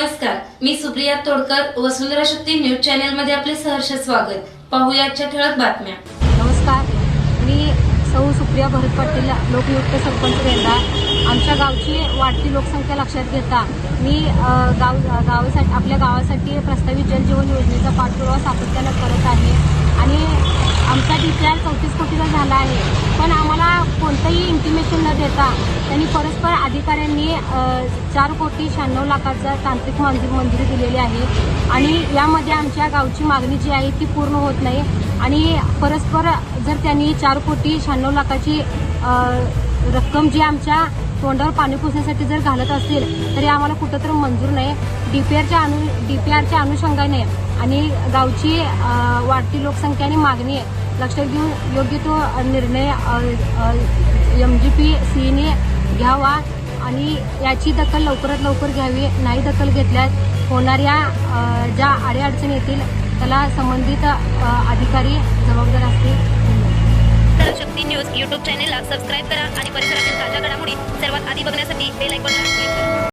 नमस्कार मी सुप्रिया तोडकर वसुंधरा शक्ती न्यूज चॅनलमध्ये आपले सहर्ष स्वागत. पाहुयाच्या ठळक बातम्या. नमस्कार मी सौ सुप्रिया भरत पाटील लोकनियुक्त सरपंच रेंदा. आमच्या गावची वाढती लोकसंख्या लक्षात घेता मी गाव गावासाठी आपल्या गावासाठी प्रस्तावित जलजीवन योजनेचा पाठपुरावा सातत्यानं करत आहे. आणि आमचा डीपीआर चौतीस कोटीचा झाला आहे. पण आम्हाला कोणतंही इंटिमेशन न देता त्यांनी परस्पर अधिकाऱ्यांनी चार कोटी शहाण्णव लाखाचा तांत्रिक मंजूर मंजुरी दिलेली आहे. आणि यामध्ये आमच्या गावची मागणी जी आहे ती पूर्ण होत नाही. आणि परस्पर जर त्यांनी चार कोटी शहाण्णव लाखाची रक्कम जी आमच्या तोंडावर पाणी पुसण्यासाठी जर घालत असतील तरी आम्हाला कुठं तर मंजूर नाही. डी पी आरच्या अनु डी पी आरच्या अनुषंगाने आणि गावची वाढती लोकसंख्या आणि मागणी आहे लक्षात घेऊन योग्य तो निर्णय एम जी पी सीने घ्यावा आणि याची दखल लवकरात लवकर घ्यावी. नाही दखल घेतल्यास होणाऱ्या ज्या अडीअडचणी येतील त्याला संबंधित अधिकारी जबाबदार असतील. शक्ती न्यूज यूट्यूब चॅनेलला सबस्क्राईब करा आणि परिसरातील ताज्या घडामोडी सर्वात आधी बघण्यासाठी बेल आयकॉनला